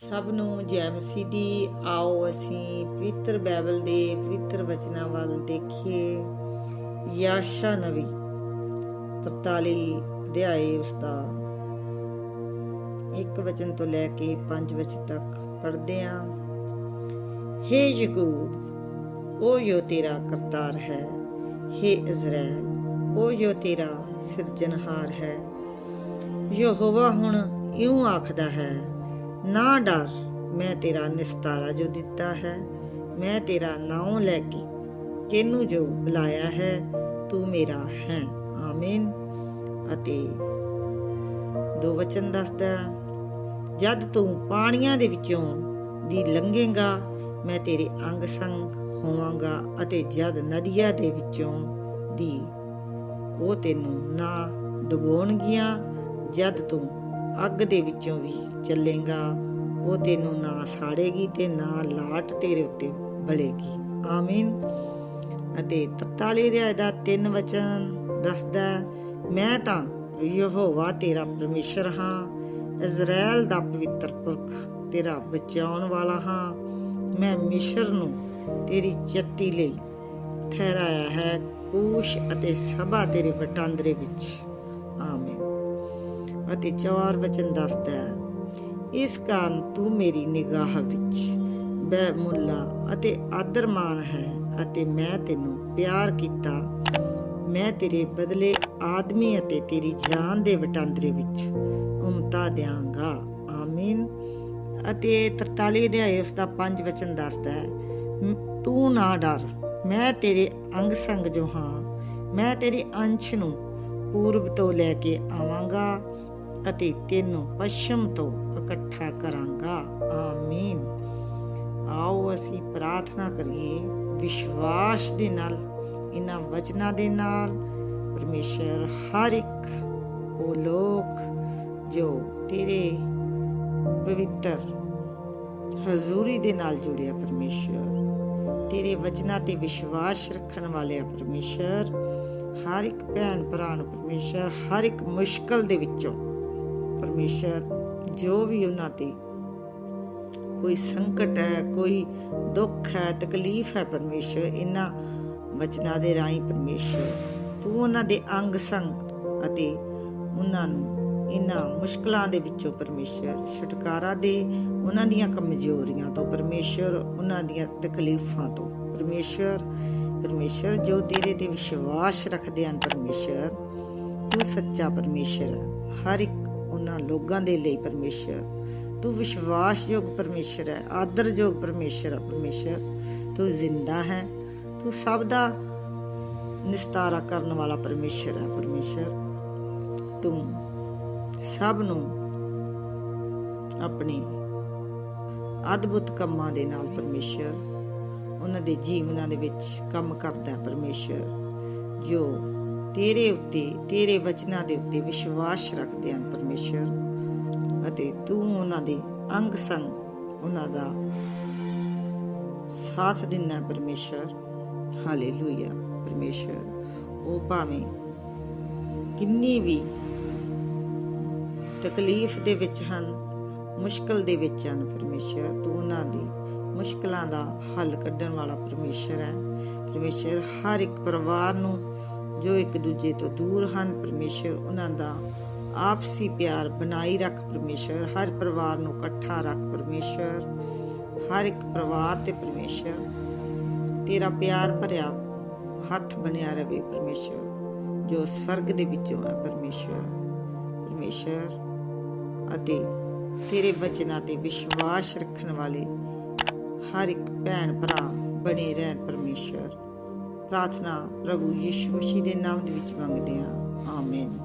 ਸਭ ਨੂੰ ਜੈ ਮਸੀਹ ਦੀ ਆਓ ਅਸੀਂ ਪਵਿੱਤਰ ਬਾਈਬਲ ਦੇ ਪਵਿੱਤਰ ਵਚਨਾਂ ਵੱਲ ਦੇਖੀਏ। ਯਾਸ਼ਾ ਨਵੀ 43 ਅਧਿਆਏ ਉਸ ਦਾ ਇੱਕ ਵਚਨ ਤੋਂ ਲੈ ਕੇ ਪੰਜ ਵਚਨ ਤੱਕ ਪੜ੍ਹਦੇ ਹਾਂ हे ਯਕੂਬ ਉਹ ਜੋ ਤੇਰਾ ਕਰਤਾਰ ਹੈ। हे ਇਜ਼ਰਾਈਲ ਉਹ ਜੋ ਤੇਰਾ ਸਿਰਜਣਹਾਰ ਹੈ। ਯਹੋਵਾ ਹੁਣ ਇਉਂ ਆਖਦਾ ਹੈ ਨਾ ਡਰ, ਮੈਂ ਤੇਰਾ ਨਿਸਤਾਰਾ ਜੋ ਦਿੱਤਾ ਹੈ, ਮੈਂ ਤੇਰਾ ਨਾਮ ਲੈ ਕੇ ਕਿਨੂੰ ਜੋ ਬੁਲਾਇਆ ਹੈ, ਤੂੰ ਮੇਰਾ ਹੈ। ਆਮੀਨ। ਅਤੇ ਦੋ ਵਚਨ ਦੱਸਦਾ ਜਦ ਤੂੰ ਪਾਣੀਆਂ ਦੇ ਵਿੱਚੋਂ ਦੀ ਲੰਘੇਗਾ, ਮੈਂ ਤੇਰੇ ਅੰਗ ਸੰਗ ਹੋਵਾਂਗਾ ਅਤੇ ਜਦ ਨਦੀਆਂ ਦੇ ਵਿੱਚੋਂ ਦੀ ਉਹ ਤੈਨੂੰ ਨਾ ਡੁਬੋਣਗੀਆਂ, ਜਦ ਤੂੰ ਅੱਗ ਦੇ ਵਿੱਚੋਂ ਵੀ ਚੱਲੇਗਾ, ਉਹ ਤੈਨੂੰ ਨਾ ਸਾੜੇਗੀ ਤੇ ਨਾ ਲਾਟ ਤੇਰੇ ਉੱਤੇ ਬਲੇਗੀ। ਆਮੀਨ। ਅਤੇ 43 ਅਧਿਆਇ ਦਾ ਤਿੰਨ ਵਚਨ ਦੱਸਦਾ ਮੈਂ ਤਾਂ ਯਹੋਵਾ ਤੇਰਾ ਪਰਮੇਸ਼ਰ ਹਾਂ ਇਜ਼ਰਾਈਲ ਦਾ ਪਵਿੱਤਰ ਪੁਰਖ ਤੇਰਾ ਬਚਾਉਣ ਵਾਲਾ ਹਾਂ। ਮੈਂ ਮਿਸ਼ਰ ਨੂੰ ਤੇਰੀ ਚੱਟੀ ਲਈ ਠਹਿਰਾਇਆ ਹੈ, ਕੂਸ਼ ਅਤੇ ਸਭਾ ਤੇਰੇ ਵਟਾਂਦਰੇ ਵਿੱਚ। ਆਮੀਨ। ਅਤੇ ਚਾਰ ਵਚਨ ਦੱਸਦਾ ਹੈ, ਇਸ ਕਾਰਨ ਤੂੰ ਮੇਰੀ ਨਿਗਾਹ ਵਿੱਚ ਬੇਮੁੱਲਾ ਅਤੇ ਆਦਰਮਾਨ ਹੈ ਅਤੇ ਮੈਂ ਤੈਨੂੰ ਪਿਆਰ ਕੀਤਾ। ਮੈਂ ਤੇਰੇ ਬਦਲੇ ਆਦਮੀ ਅਤੇ ਤੇਰੀ ਜਾਨ ਦੇ ਵਟਾਂਦਰੇ ਵਿੱਚ ਉਮਤਾ ਦਿਆਂਗਾ। ਆਮੀਨ। ਅਤੇ 43 ਅਧਿਆਇ ਉਸ ਦਾ ਪੰਜ ਵਚਨ ਦੱਸਦਾ ਹੈ, ਤੂੰ ਨਾ ਡਰ, ਮੈਂ ਤੇਰੇ ਅੰਗ ਸੰਗ ਜੋ ਹਾਂ, ਮੈਂ ਤੇਰੇ ਅੰਸ਼ ਨੂੰ ਪੂਰਬ ਤੋਂ ਲੈ ਕੇ ਆਵਾਂਗਾ। ਅਤੇ ਤੈਨੂੰ ਪੱਛਮ ਤੋਂ ਇਕੱਠਾ ਕਰਾਂਗਾ। ਆਮੀਨ। ਆਓ ਅਸੀਂ ਪ੍ਰਾਰਥਨਾ ਕਰੀਏ ਵਿਸ਼ਵਾਸ ਦੇ ਨਾਲ, ਇਹਨਾਂ ਵਚਨਾਂ ਦੇ ਨਾਲ। ਪਰਮੇਸ਼ਰ ਹਰ ਇੱਕ, ਉਹ ਲੋਕ ਜੋ ਤੇਰੇ ਪਵਿੱਤਰ ਹਜ਼ੂਰੀ ਦੇ ਨਾਲ ਜੁੜਿਆ ਪਰਮੇਸ਼ਰ, ਤੇਰੇ ਵਚਨਾਂ ਤੇ ਵਿਸ਼ਵਾਸ ਰੱਖਣ ਵਾਲੇ ਆ ਪਰਮੇਸ਼ਰ, ਹਰ ਇੱਕ ਭੈਣ ਭਰਾ ਨੂੰ ਪਰਮੇਸ਼ਰ, ਹਰ ਇੱਕ ਮੁਸ਼ਕਲ ਦੇ ਵਿੱਚੋਂ ਪਰਮੇਸ਼ਰ, ਜੋ ਵੀ ਉਹਨਾਂ ਤੇ ਕੋਈ ਸੰਕਟ ਹੈ, ਕੋਈ ਦੁੱਖ ਹੈ, ਤਕਲੀਫ ਹੈ ਪਰਮੇਸ਼ਰ, ਇਹਨਾਂ ਵਚਨਾਂ ਦੇ ਰਾਹੀਂ ਪਰਮੇਸ਼ਰ, ਤੂੰ ਉਹਨਾਂ ਦੇ ਅੰਗ ਸੰਗ ਅਤੇ ਉਹਨਾਂ ਨੂੰ ਇਹਨਾਂ ਮੁਸ਼ਕਲਾਂ ਦੇ ਵਿੱਚੋਂ ਪਰਮੇਸ਼ਰ ਛੁਟਕਾਰਾ ਦੇ, ਉਹਨਾਂ ਦੀਆਂ ਕਮਜ਼ੋਰੀਆਂ ਤੋਂ ਪਰਮੇਸ਼ਰ, ਉਹਨਾਂ ਦੀਆਂ ਤਕਲੀਫਾਂ ਤੋਂ ਪਰਮੇਸ਼ਰ ਪਰਮੇਸ਼ਰ ਜੋ ਤੇਰੇ ਤੇ ਵਿਸ਼ਵਾਸ ਰੱਖਦੇ ਹਨ ਪਰਮੇਸ਼ਰ, ਤੂੰ ਸੱਚਾ ਪਰਮੇਸ਼ਰ ਹੈ। ਹਰ ਇੱਕ ਉਹਨਾਂ ਲੋਕਾਂ ਦੇ ਲਈ ਪਰਮੇਸ਼ਰ। ਤੂੰ ਵਿਸ਼ਵਾਸਯੋਗ ਪਰਮੇਸ਼ਰ ਹੈ, ਆਦਰਯੋਗ ਪਰਮੇਸ਼ਰ ਹੈ ਪਰਮੇਸ਼ਰ। ਤੂੰ ਜ਼ਿੰਦਾ ਹੈ, ਤੂੰ ਸਭ ਦਾ ਨਿਸਤਾਰਾ ਕਰਨ ਵਾਲਾ ਪਰਮੇਸ਼ਰ ਹੈ ਪਰਮੇਸ਼ਰ। ਤੂੰ ਸਭ ਨੂੰ ਆਪਣੇ ਅਦਭੁਤ ਕੰਮਾਂ ਦੇ ਨਾਲ ਪਰਮੇਸ਼ਰ। ਉਹਨਾਂ ਦੇ ਜੀਵਨਾਂ ਦੇ ਵਿੱਚ ਕੰਮ ਕਰਦਾ ਹੈ ਪਰਮੇਸ਼ਰ, ਜੋ ਤੇਰੇ ਉੱਤੇ, ਤੇਰੇ ਵਚਨਾਂ ਦੇ ਉੱਤੇ ਵਿਸ਼ਵਾਸ ਰੱਖਦੇ ਹਨ ਪਰਮੇਸ਼ਰ। ਅਤੇ ਤੂੰ ਉਹਨਾਂ ਦੇ ਅੰਗ ਸੰਗ, ਉਹਨਾਂ ਦਾ ਸਾਥ ਦਿੰਦਾ ਪਰਮੇਸ਼ਰ। ਹਾਲੇਲੂਇਆ ਪਰਮੇਸ਼ਰ। ਉਹ ਭਾਵੇਂ ਕਿੰਨੀ ਵੀ ਤਕਲੀਫ ਦੇ ਵਿੱਚ ਹਨ, ਮੁਸ਼ਕਲ ਦੇ ਵਿੱਚ ਹਨ ਪਰਮੇਸ਼ਰ, ਤੂੰ ਉਹਨਾਂ ਦੀ ਮੁਸ਼ਕਲਾਂ ਦਾ ਹੱਲ ਕੱਢਣ ਵਾਲਾ ਪਰਮੇਸ਼ਰ ਹੈ। ਪਰਮੇਸ਼ਰ, ਹਰ ਇੱਕ ਪਰਿਵਾਰ ਨੂੰ ਜੋ ਇੱਕ ਦੂਜੇ ਤੋਂ ਦੂਰ ਹਨ, ਪਰਮੇਸ਼ਰ ਉਹਨਾਂ ਦਾ ਆਪਸੀ ਪਿਆਰ ਬਣਾਈ ਰੱਖ, ਪਰਮੇਸ਼ਰ। ਹਰ ਪਰਿਵਾਰ ਨੂੰ ਇਕੱਠਾ ਰੱਖ, ਪਰਮੇਸ਼ਰ। ਹਰ ਇੱਕ ਪਰਿਵਾਰ ਤੇ ਪਰਮੇਸ਼ਰ। ਤੇਰਾ ਪਿਆਰ ਭਰਿਆ ਹੱਥ ਬਣਿਆ ਰਵੇ, ਪਰਮੇਸ਼ਰ। ਜੋ ਸਵਰਗ ਦੇ ਵਿੱਚੋਂ ਹੈ, ਪਰਮੇਸ਼ਰ। ਪਰਮੇਸ਼ਰ ਅਤੇ ਤੇਰੇ ਬਚਨਾਂ ਤੇ ਵਿਸ਼ਵਾਸ ਰੱਖਣ ਵਾਲੇ ਹਰ ਇੱਕ ਭੈਣ ਭਰਾ ਬਣੇ ਰਹਿਣ, ਪਰਮੇਸ਼ਰ। ਪ੍ਰਾਰਥਨਾ ਪ੍ਰਭੂ ਯਿਸੂ ਮਸੀਹ ਦੇ ਨਾਮ ਦੇ ਵਿੱਚ ਮੰਗਦੇ ਹਾਂ। ਆਮੀਨ।